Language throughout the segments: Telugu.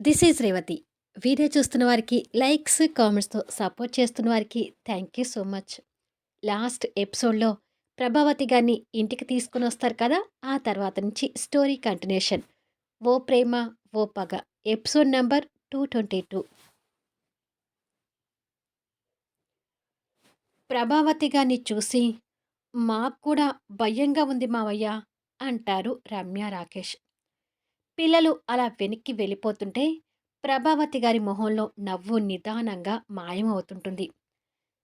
This is Revathi. వీడియో చూస్తున్న వారికి లైక్స్, కామెంట్స్‌తో సపోర్ట్ చేస్తున్న వారికి thank you so much. Last ఎపిసోడ్‌లో ప్రభావతి గారిని ఇంటికి తీసుకొనొస్తారు కదా! ఆ తర్వాత నుంచి స్టోరీ కంటిన్యూషన్. 'ఓ ప్రేమ ఓ పగ' ఎపిసోడ్ నంబర్ 222. ప్రభావతి గారిని చూసి మాకు కూడా భయంగా ఉంది మావయ్య అంటారు రమ్య, రాకేష్. పిల్లలు అలా వెనక్కి వెళ్ళిపోతుంటే ప్రభావతి గారి మొహంలో నవ్వు నిదానంగా మాయమవుతుంటుంది.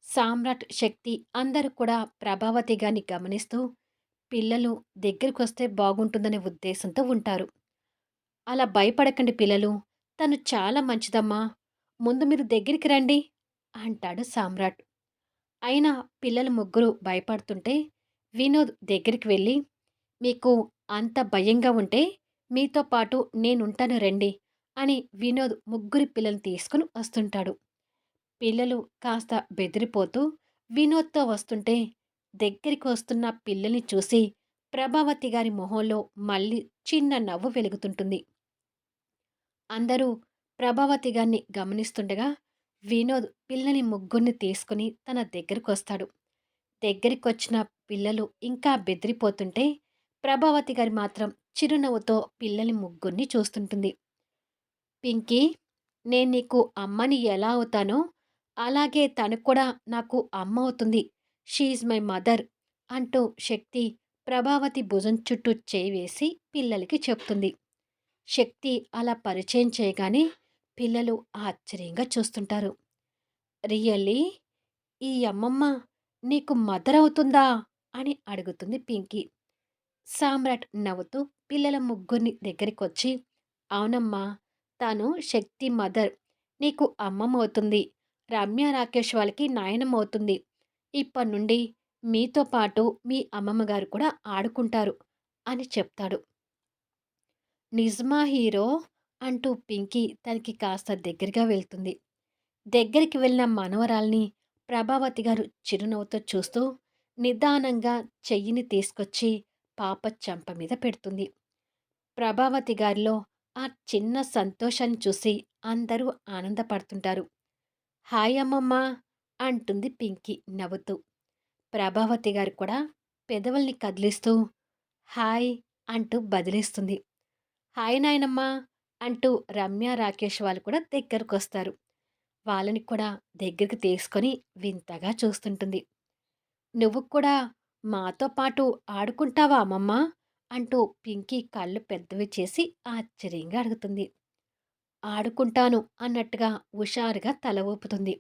సామ్రాట్, శక్తి అందరూ కూడా ప్రభావతి గారిని గమనిస్తూ పిల్లలు దగ్గరికి వస్తే బాగుంటుందనే ఉద్దేశంతో ఉంటారు. అలా భయపడకండి పిల్లలు. తను చాలా మంచిదమ్మా. ముందు మీరు దగ్గరికి రండి అంటాడు సామ్రాట్. అయినా పిల్లలు ముగ్గురు భయపడుతుంటే వినోద్ దగ్గరికి వెళ్ళి మీకు అంత భయంగా ఉంటే మీతో పాటు నేనుంటాను రండి అని వినోద్ ముగ్గురి పిల్లల్ని తీసుకుని వస్తుంటాడు. పిల్లలు కాస్త బెదిరిపోతూ వినోద్‌తో వస్తుంటే దగ్గరికి వస్తున్న పిల్లల్ని చూసి ప్రభావతి గారి మొహంలో మళ్ళీ చిన్న నవ్వు వెలుగుతుంటుంది. అందరూ ప్రభావతి గారిని గమనిస్తుండగా వినోద్ పిల్లని ముగ్గురిని తీసుకుని తన దగ్గరికి వస్తాడు దగ్గరికి వచ్చిన పిల్లలు ఇంకా బెదిరిపోతుంటే ప్రభావతి గారి మాత్రం చిరునవ్వుతో పిల్లల్ని ముగ్గురిని చూస్తుంటుంది. పింకీ నేను నీకు అమ్మని ఎలా అవుతానో అలాగే తను కూడా నాకు అమ్మ అవుతుంది. షీఈ్ మై మదర్ అంటూ శక్తి ప్రభావతి భుజం చుట్టూ చేయి వేసి పిల్లలకి చెప్తుంది. శక్తి అలా పరిచయం చేయగానే పిల్లలు ఆశ్చర్యంగా చూస్తుంటారు. రియల్లీ ఈ అమ్మమ్మ నీకు మదర్ అవుతుందా అని అడుగుతుంది పింకీ. సామ్రాట్ నవ్వుతూ పిల్లల ముగ్గురిని దగ్గరికి వచ్చి అవునమ్మా తాను శక్తి మదర్. నీకు అమ్మమ్మవుతుంది రమ్య రాకేష్ వాళ్ళకి నాయనమవుతుంది ఇప్పటి నుండి మీతో పాటు మీ అమ్మమ్మ గారు కూడా ఆడుకుంటారు అని చెప్తాడు. నిజమా హీరో అంటూ పింకీ తనకి కాస్త దగ్గరగా వెళ్తుంది. దగ్గరికి వెళ్ళిన మనవరాల్ని ప్రభావతి గారు చిరునవ్వుతో చూస్తూ నిదానంగా చెయ్యిని తీసుకొచ్చి పాప చెంప మీద పెడుతుంది. ప్రభావతి గారిలో ఆ చిన్న సంతోషాన్ని చూసి అందరూ ఆనందపడుతుంటారు. హాయ్ అమ్మమ్మ అంటుంది పింకీ నవ్వుతూ. ప్రభావతి గారు కూడా పెదవుల్ని కదిలిస్తూ హాయ్ అంటూ బదిలిస్తుంది. హాయ్ నాయనమ్మ అంటూ రమ్య రాకేష్ వాళ్ళు కూడా దగ్గరకు వస్తారు వాళ్ళని కూడా దగ్గరికి తీసుకొని వింతగా చూస్తుంటుంది. నువ్వు కూడా మాతో పాటు ఆడుకుంటావా అమ్మమ్మ? అంటూ పింకీ కళ్ళు పెద్దవి చేసి ఆశ్చర్యంగా అడుగుతుంది. ఆడుకుంటాను అన్నట్టుగా హుషారుగా తల ఊపుతుంది.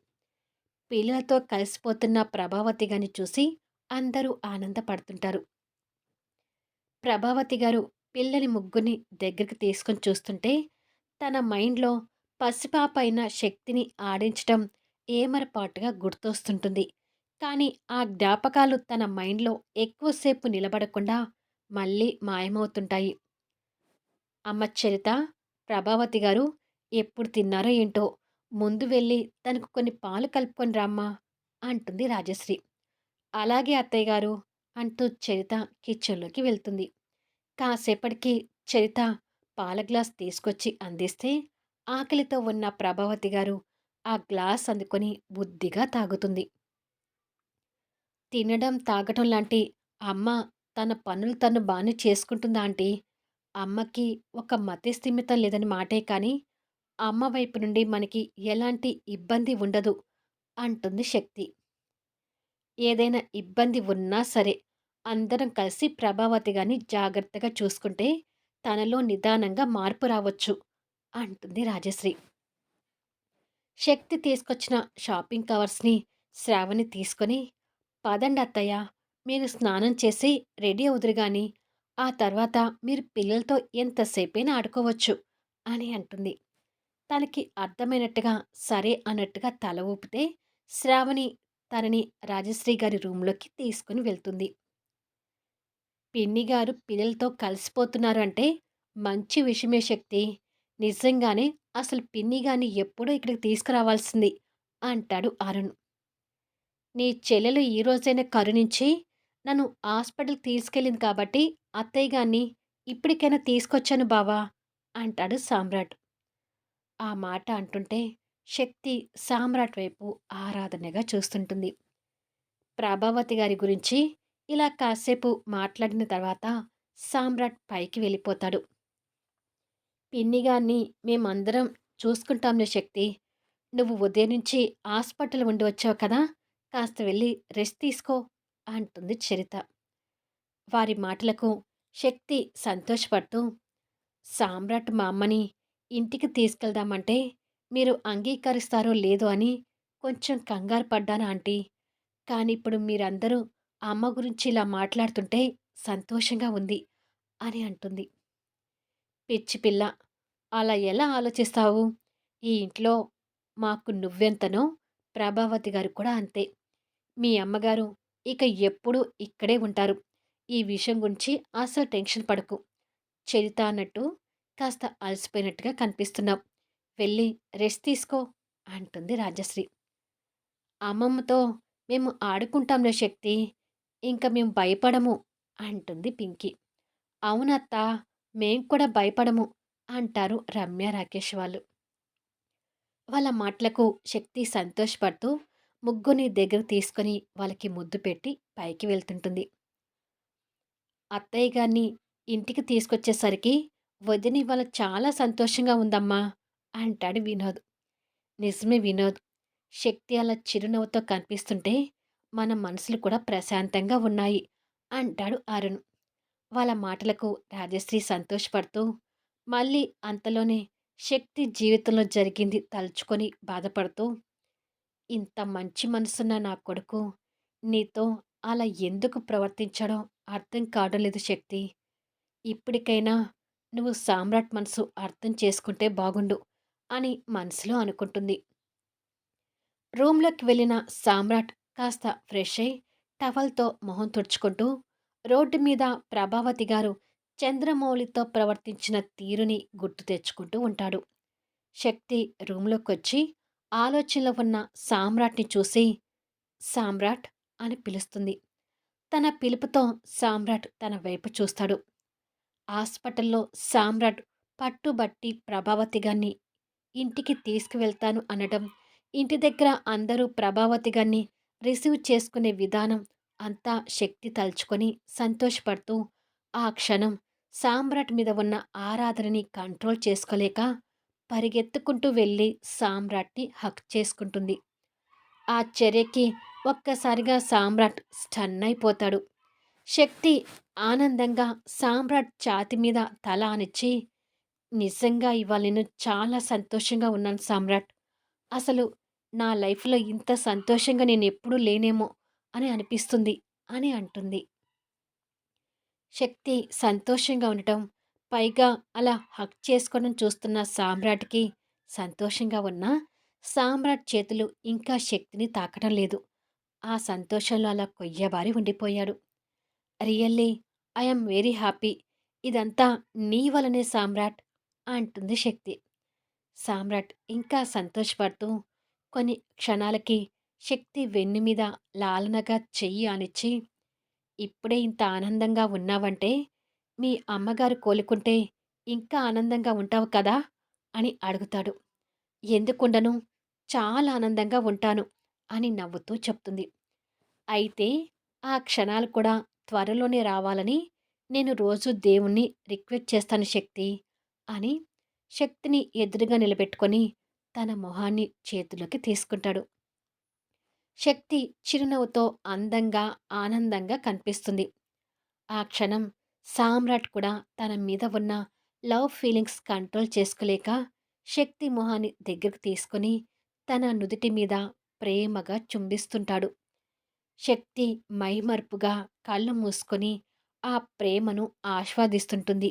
పిల్లలతో కలిసిపోతున్న ప్రభావతి గారిని చూసి అందరూ ఆనందపడుతుంటారు. ప్రభావతి గారు పిల్లని ముగ్గురిని దగ్గరికి తీసుకొని చూస్తుంటే తన మైండ్లో పసిపాప అయిన శక్తిని ఆడించటం ఏమరపాటుగా గుర్తొస్తుంటుంది. కానీ ఆ జ్ఞాపకాలు తన మైండ్లో ఎక్కువసేపు నిలబడకుండా మళ్ళీ మాయమవుతుంటాయి. అమ్మ చరిత ప్రభావతి గారు ఎప్పుడు తిన్నారో ఏంటో ముందు వెళ్ళి తనకు కొన్ని పాలు కలుపుకొని రామ్మా అంటుంది రాజశ్రీ. అలాగే అత్తయ్య గారు అంటూ చరిత కిచెన్లోకి వెళ్తుంది. కాసేపటికి చరిత పాల గ్లాస్ తీసుకొచ్చి అందిస్తే ఆకలితో ఉన్న ప్రభావతి గారు ఆ గ్లాస్ అందుకొని బుద్ధిగా తాగుతుంది. తినడం తాగటం లాంటి అమ్మ తన పనులు తను బాగానే చేసుకుంటుందా ఆంటీ అమ్మకి ఒక మతిస్థిమితం లేదని మాటే కానీ అమ్మ వైపు నుండి మనకి ఎలాంటి ఇబ్బంది ఉండదు అంటుంది శక్తి. ఏదైనా ఇబ్బంది ఉన్నా సరే అందరం కలిసి ప్రభావతి గాని జాగ్రత్తగా చూసుకుంటే తనలో నిదానంగా మార్పు రావచ్చు అంటుంది రాజశ్రీ. శక్తి తీసుకొచ్చిన షాపింగ్ కవర్స్ని శ్రావణి తీసుకొని పదండి అత్తయ్య. మీరు స్నానం చేసి రెడీ అవుదురు గాని ఆ తర్వాత మీరు పిల్లలతో ఎంతసేపైనా ఆడుకోవచ్చు అని అంటుంది. తనకి అర్థమైనట్టుగా సరే అన్నట్టుగా తల ఊపితే శ్రావణి తనని రాజశ్రీ గారి రూమ్లోకి తీసుకుని వెళ్తుంది. పిన్ని గారు పిల్లలతో కలిసిపోతున్నారు అంటే మంచి విషయమే శక్తి. నిజంగానే అసలు పిన్ని గాని ఎప్పుడూ ఇక్కడికి తీసుకురావాల్సింది అంటాడు అరుణ్. నీ చెల్లెలు ఈ కరుణించి నన్ను హాస్పిటల్కి తీసుకెళ్ళింది కాబట్టి అత్తయ్య గారిని ఇప్పటికైనా తీసుకొచ్చాను బావా అంటాడు సామ్రాట్ ఆ మాట అంటుంటే శక్తి సామ్రాట్ వైపు ఆరాధనగా చూస్తుంటుంది. ప్రభావతి గారి గురించి ఇలా కాసేపు మాట్లాడిన తర్వాత సామ్రాట్ పైకి వెళ్ళిపోతాడు. పిన్ని గారిని మేమందరం చూసుకుంటాంలే శక్తి. నువ్వు ఉదయం నుంచి హాస్పిటల్ ఉండి వచ్చావు కదా! కాస్త వెళ్ళి రెస్ట్ తీసుకో అంటుంది చరిత. వారి మాటలకు శక్తి సంతోషపడుతూ సామ్రాట్ మా అమ్మని ఇంటికి తీసుకెళ్దామంటే మీరు అంగీకరిస్తారో లేదో అని కొంచెం కంగారు పడ్డాను ఆంటీ. కానీ ఇప్పుడు మీరందరూ అమ్మ గురించి ఇలా మాట్లాడుతుంటే సంతోషంగా ఉంది అని అంటుంది. పిచ్చి పిల్ల అలా ఎలా ఆలోచిస్తావు? ఈ ఇంట్లో మాకు నువ్వెంతనో ప్రభావతి గారు కూడా అంతే. మీ అమ్మగారు ఇక ఎప్పుడూ ఇక్కడే ఉంటారు. ఈ విషయం గురించి అసలు టెన్షన్ పడకు. చరిత అన్నట్టు కాస్త అలసిపోయినట్టుగా కనిపిస్తున్నావు. వెళ్ళి రెస్ట్ తీసుకో అంటుంది రాజశ్రీ. అమ్మమ్మతో మేము ఆడుకుంటాంలే శక్తి. ఇంకా మేము భయపడము అంటుంది పింకీ. అవునత్తా మేం కూడా భయపడము అంటారు రమ్య రాకేష్ వాళ్ళు. వాళ్ళ మాటలకు శక్తి సంతోషపడుతూ ముగ్గుని దగ్గర తీసుకొని వాళ్ళకి ముద్దు పెట్టి పైకి వెళ్తుంటుంది. అత్తయ్య గారిని ఇంటికి తీసుకొచ్చేసరికి వదిన ఇవాళ చాలా సంతోషంగా ఉందమ్మా అంటాడు వినోద్. నిజమే వినోద్. శక్తి అలా చిరునవ్వుతో కనిపిస్తుంటే మన మనసులు కూడా ప్రశాంతంగా ఉన్నాయి అంటాడు అరుణ్. వాళ్ళ మాటలకు రాజశ్రీ సంతోషపడుతూ మళ్ళీ అంతలోనే శక్తి జీవితంలో జరిగింది తలుచుకొని బాధపడుతూ ఇంత మంచి మనసున్న నా కొడుకు నీతో అలా ఎందుకు ప్రవర్తించడం అర్థం కావడం లేదు శక్తి. ఇప్పటికైనా నువ్వు సామ్రాట్ మనసు అర్థం చేసుకుంటే బాగుండు అని మనసులో అనుకుంటుంది. రూమ్లోకి వెళ్ళిన సామ్రాట్ కాస్త ఫ్రెష్ అయి టవల్తో మొహం తుడుచుకుంటూ రోడ్డు మీద ప్రభావతి గారు చంద్రమౌళితో ప్రవర్తించిన తీరుని గుర్తు తెచ్చుకుంటూ ఉంటాడు. శక్తి రూమ్లోకొచ్చి ఆలోచనలో ఉన్న సామ్రాట్ని చూసి సామ్రాట్ అని పిలుస్తుంది. తన పిలుపుతో సామ్రాట్ తన వైపు చూస్తాడు. హాస్పిటల్లో సామ్రాట్ పట్టుబట్టి ప్రభావతి గారిని ఇంటికి తీసుకువెళ్తాను అనడం ఇంటి దగ్గర అందరూ ప్రభావతి గారిని రిసీవ్ చేసుకునే విధానం అంతా శక్తి తలుచుకొని సంతోషపడుతూ ఆ క్షణం సామ్రాట్ మీద ఉన్న ఆరాధనని కంట్రోల్ చేసుకోలేక పరిగెత్తుకుంటూ వెళ్ళి సామ్రాట్ని హక్ చేసుకుంటుంది. ఆ చర్యకి ఒక్కసారిగా సామ్రాట్ స్టన్ అయిపోతాడు. శక్తి ఆనందంగా సామ్రాట్ ఛాతి మీద తల అనిచ్చి నిజంగా ఇవాళ నేను చాలా సంతోషంగా ఉన్నాను సామ్రాట్. అసలు నా లైఫ్లో ఇంత సంతోషంగా నేను ఎప్పుడూ లేనేమో అని అనిపిస్తుంది అని అంటుంది. శక్తి సంతోషంగా ఉండటం పైగా అలా హక్ చేసుకోవడం చూస్తున్న సామ్రాట్కి సంతోషంగా ఉన్నా సామ్రాట్ చేతులు ఇంకా శక్తిని తాకడం లేదు. ఆ సంతోషంలో అలా కొయ్యబారి ఉండిపోయాడు. Really I'm very happy. ఇదంతా నీ వలనే సామ్రాట్ అంటుంది శక్తి. సామ్రాట్ ఇంకా సంతోషపడుతూ కొన్ని క్షణాలకి శక్తి వెన్ను మీద లాలనగా చెయ్యి ఆనిచ్చి ఇప్పుడే ఇంత ఆనందంగా ఉన్నావంటే మీ అమ్మగారు కోలుకుంటే ఇంకా ఆనందంగా ఉంటావు కదా? అని అడుగుతాడు. ఎందుకుండను? చాలా ఆనందంగా ఉంటాను అని నవ్వుతూ చెప్తుంది. అయితే ఆ క్షణాలు కూడా త్వరలోనే రావాలని నేను రోజు దేవుణ్ణి రిక్వెస్ట్ చేస్తాను శక్తి అని శక్తిని ఎదురుగా నిలబెట్టుకొని తన మొహాన్ని చేతిలోకి తీసుకుంటాడు. శక్తి చిరునవ్వుతో అందంగా ఆనందంగా కనిపిస్తుంది. ఆ క్షణం సామ్రాట్ కూడా తన మీద ఉన్న లవ్ ఫీలింగ్స్ కంట్రోల్ చేసుకోలేక శక్తి మొహాన్ని దగ్గరకు తీసుకుని తన నుదుటి మీద ప్రేమగా చుంబిస్తుంటాడు. శక్తి మైమర్పుగా కళ్ళు మూసుకొని ఆ ప్రేమను ఆస్వాదిస్తుంటుంది.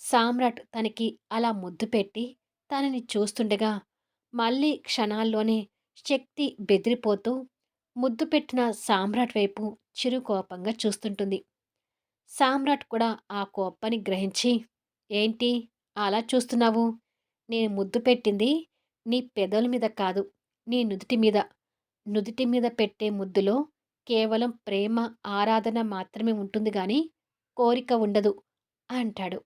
సామ్రాట్ తనకి అలా ముద్దు పెట్టి తనని చూస్తుండగా మళ్ళీ క్షణాల్లోనే శక్తి బెదిరిపోతూ ముద్దు పెట్టిన సామ్రాట్ వైపు చిరు కోపంగా చూస్తుంటుంది. సామ్రాట్ కూడా ఆ కోపాన్ని గ్రహించి ఏంటి? అలా చూస్తున్నావు? నేను ముద్దు పెట్టింది నీ పెదవుల మీద కాదు నీ నుదుటి మీద. నుదుటి మీద పెట్టే ముద్దులో కేవలం ప్రేమ ఆరాధన మాత్రమే ఉంటుంది కానీ కోరిక ఉండదు అంటాడు.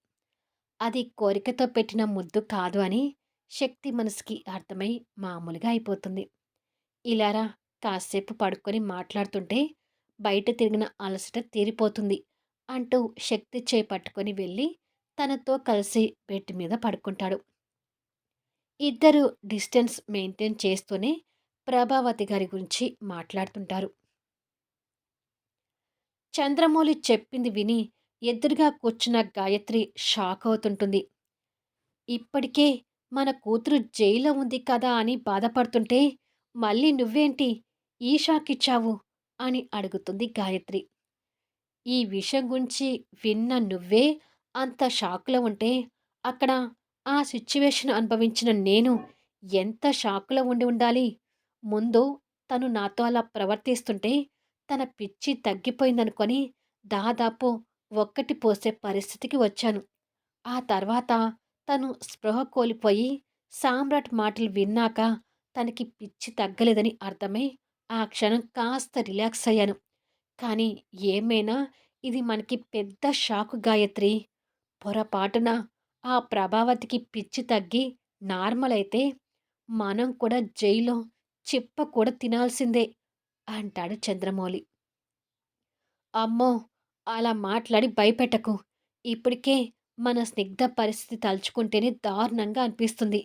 అది కోరికతో పెట్టిన ముద్దు కాదు అని శక్తి మనసుకి అర్థమై మామూలుగా అయిపోతుంది. ఇలారా కాసేపు పడుకొని మాట్లాడుతుంటే బయట తిరిగిన అలసట తీరిపోతుంది. అంటూ శక్తి చేయి పట్టుకొని వెళ్ళి తనతో కలిసి బెడ్ మీద పడుకుంటాడు. ఇద్దరు డిస్టెన్స్ మెయింటైన్ చేస్తూనే ప్రభావతి గారి గురించి మాట్లాడుతుంటారు. చంద్రమౌళి చెప్పింది విని ఎదురుగా కూర్చున్న గాయత్రి షాక్ అవుతుంటుంది. ఇప్పటికే మన కూతురు జైల్లో ఉంది కదా అని బాధపడుతుంటే మళ్ళీ నువ్వేంటి ఈ షాక్ ఇచ్చావు అని అడుగుతుంది గాయత్రి. ఈ విషయం గురించి విన్న నువ్వే అంత షాక్‌లో ఉంటే అక్కడ ఆ సిచ్యువేషన్ అనుభవించిన నేను ఎంత షాక్‌లో ఉండి ఉండాలి. ముందు తను నాతో అలా ప్రవర్తిస్తుంటే తన పిచ్చి తగ్గిపోయిందనుకొని దాదాపు ఒక్కటి పోసే పరిస్థితికి వచ్చాను. ఆ తర్వాత తను స్పృహ కోల్పోయి సామ్రాట్ మాటలు విన్నాక తనకి పిచ్చి తగ్గలేదని అర్థమై ఆ క్షణం కాస్త రిలాక్స్ అయ్యాను. కానీ ఏమైనా ఇది మనకి పెద్ద షాకు గాయత్రి. పొరపాటున ఆ ప్రభావతికి పిచ్చి తగ్గి నార్మల్ అయితే మనం కూడా జైల్లో చిప్ప కూడా తినాల్సిందే అంటాడు చంద్రమౌళి. అమ్మో! అలా మాట్లాడి భయపెట్టకు. ఇప్పటికే మన స్నిగ్ధ పరిస్థితి తలుచుకుంటేనే దారుణంగా అనిపిస్తుంది.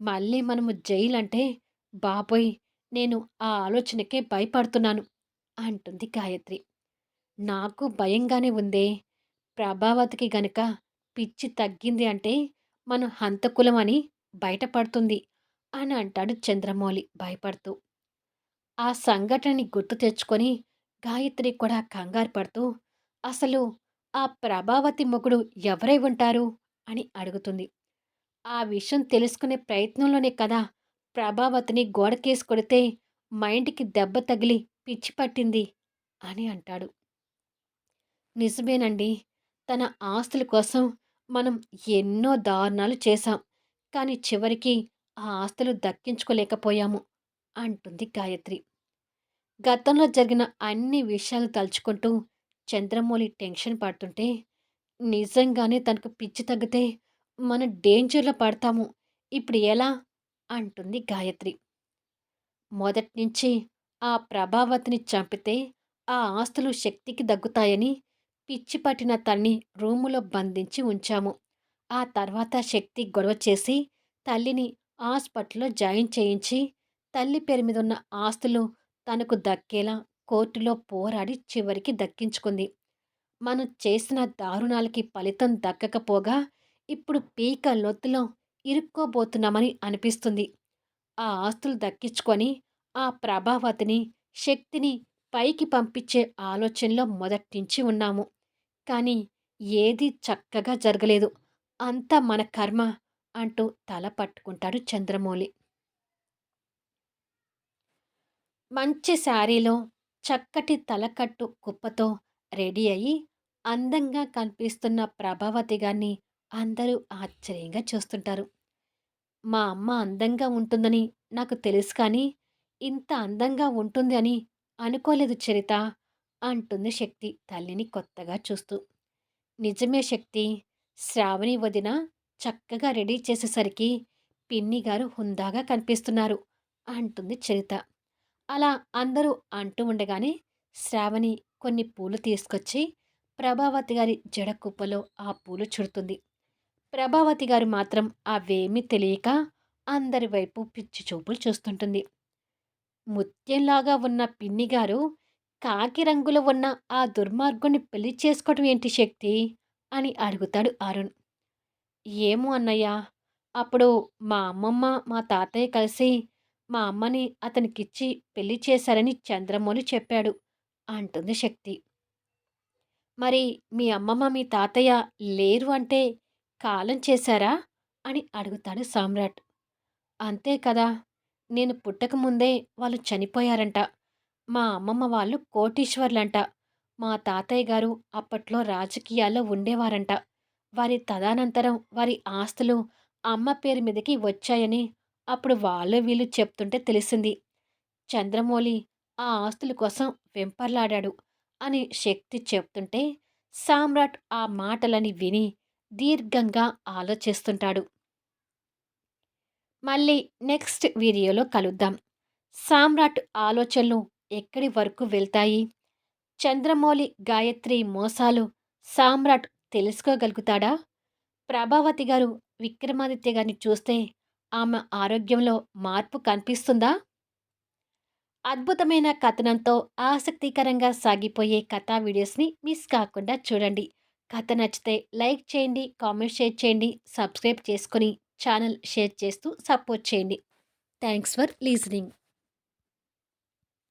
మళ్ళీ మనము జైలు అంటే బాబోయ్! నేను ఆ ఆలోచనకే భయపడుతున్నాను అంటుంది గాయత్రి. నాకు భయంగానే ఉందే. ప్రభావతికి గనక పిచ్చి తగ్గింది అంటే మనం హంతకులం అని బయటపడుతుంది అని అంటాడు చంద్రమౌళి భయపడుతూ. ఆ సంఘటనని గుర్తు తెచ్చుకొని గాయత్రి కూడా కంగారు పడుతూ అసలు ఆ ప్రభావతి మొగుడు ఎవరై ఉంటారు అని అడుగుతుంది. ఆ విషయం తెలుసుకునే ప్రయత్నంలోనే కదా ప్రభావతిని గోడకేసి కొడితే మైండ్‌కి దెబ్బ తగిలి పిచ్చి పట్టింది అని అంటాడు. నిజమేనండి. తన ఆస్తుల కోసం మనం ఎన్నో దారుణాలు చేశాం. కానీ చివరికి ఆ ఆస్తులు దక్కించుకోలేకపోయాము అంటుంది గాయత్రి. గతంలో జరిగిన అన్ని విషయాలు తలుచుకుంటూ చంద్రమౌళి టెన్షన్ పడుతుంటే నిజంగానే తనకు పిచ్చి తగ్గితే మనం డేంజర్‌లో పడతాము. ఇప్పుడు ఎలా? అంటుంది గాయత్రి. మొదట్నుంచి ఆ ప్రభావతిని చంపితే ఆ ఆస్తులు శక్తికి దగ్గుతాయని పిచ్చి పట్టిన తన్ని రూములో బంధించి ఉంచాము. ఆ తర్వాత శక్తి గొడవ చేసి తల్లిని హాస్పిటల్‌లో జాయిన్ చేయించి తల్లి పేరు మీద ఉన్న ఆస్తులు తనకు దక్కేలా కోర్టులో పోరాడి చివరికి దక్కించుకుంది. మనం చేసిన దారుణాలకి ఫలితం దక్కకపోగా ఇప్పుడు పీక లొత్తులో ఇరుక్కోబోతున్నామని అనిపిస్తుంది. ఆ ఆస్తులు దక్కించుకొని ఆ ప్రభావతిని, శక్తిని పైకి పంపించే ఆలోచనలో మొదట్నుంచి ఉన్నాము. కానీ ఏదీ చక్కగా జరగలేదు. అంతా మన కర్మ అంటూ తల పట్టుకుంటాడు చంద్రమౌళి. మంచి శారీలో చక్కటి తలకట్టు కుప్పతో రెడీ అయ్యి అందంగా కనిపిస్తున్న ప్రభావతి గారిని అందరూ ఆశ్చర్యంగా చూస్తుంటారు. మా అమ్మ అందంగా ఉంటుందని నాకు తెలుసు కానీ ఇంత అందంగా ఉంటుంది అని అనుకోలేదు చరిత అంటుంది శక్తి తల్లిని కొత్తగా చూస్తూ. నిజమే శక్తి. శ్రావణి వదిన చక్కగా రెడీ చేసేసరికి పిన్ని గారు హుందాగా కనిపిస్తున్నారు అంటుంది చరిత. అలా అందరూ అంటూ ఉండగానే శ్రావణి కొన్ని పూలు తీసుకొచ్చి ప్రభావతి గారి జడ కుప్పలో ఆ పూలు చుడుతుంది. ప్రభావతి గారు మాత్రం అవేమీ తెలియక అందరి వైపు పిచ్చి చూపులు చూస్తుంటుంది. ముత్యంలాగా ఉన్న పిన్ని గారు కాకి రంగులో ఉన్న ఆ దుర్మార్గుని పెళ్ళి చేసుకోవటం ఏంటి శక్తి అని అడుగుతాడు అరుణ్. ఏమో అన్నయ్య అప్పుడు మా అమ్మమ్మ మా తాతయ్య కలిసి మా అమ్మని అతనికిచ్చి పెళ్ళి చేశారని చంద్రమౌళి చెప్పాడు అంటుంది శక్తి. మరి మీ అమ్మమ్మ మీ తాతయ్య లేరు అంటే కాలం చేశారా అని అడుగుతాడు సామ్రాట్. అంతే కదా నేను పుట్టకముందే వాళ్ళు చనిపోయారంట. మా అమ్మమ్మ వాళ్ళు కోటీశ్వర్లంట. మా తాతయ్య గారు అప్పట్లో రాజకీయాల్లో ఉండేవారంట. వారి తదానంతరం వారి ఆస్తులు అమ్మ పేరు మీదకి వచ్చాయని అప్పుడు వాళ్ళు వీళ్ళు చెప్తుంటే తెలిసింది. చంద్రమౌళి ఆ ఆస్తుల కోసం వెంపర్లాడాడు అని శక్తి చెప్తుంటే సామ్రాట్ ఆ మాటలని విని దీర్ఘంగా ఆలోచిస్తుంటాడు. మళ్ళీ నెక్స్ట్ వీడియోలో కలుద్దాం. సామ్రాట్ ఆలోచనలు ఎక్కడి వరకు వెళ్తాయి? చంద్రమౌళి గాయత్రి మోసాలు సామ్రాట్ తెలుసుకోగలుగుతాడా? ప్రభావతి గారు విక్రమాదిత్య గారిని చూస్తే ఆమె ఆరోగ్యంలో మార్పు కనిపిస్తుందా? అద్భుతమైన కథనంతో ఆసక్తికరంగా సాగిపోయే కథా వీడియోస్ని మిస్ కాకుండా చూడండి. కథ నచ్చితే లైక్ చేయండి కామెంట్ షేర్ చేయండి సబ్స్క్రైబ్ చేసుకొని ఛానల్ షేర్ చేస్తూ సపోర్ట్ చేయండి. Thanks for listening.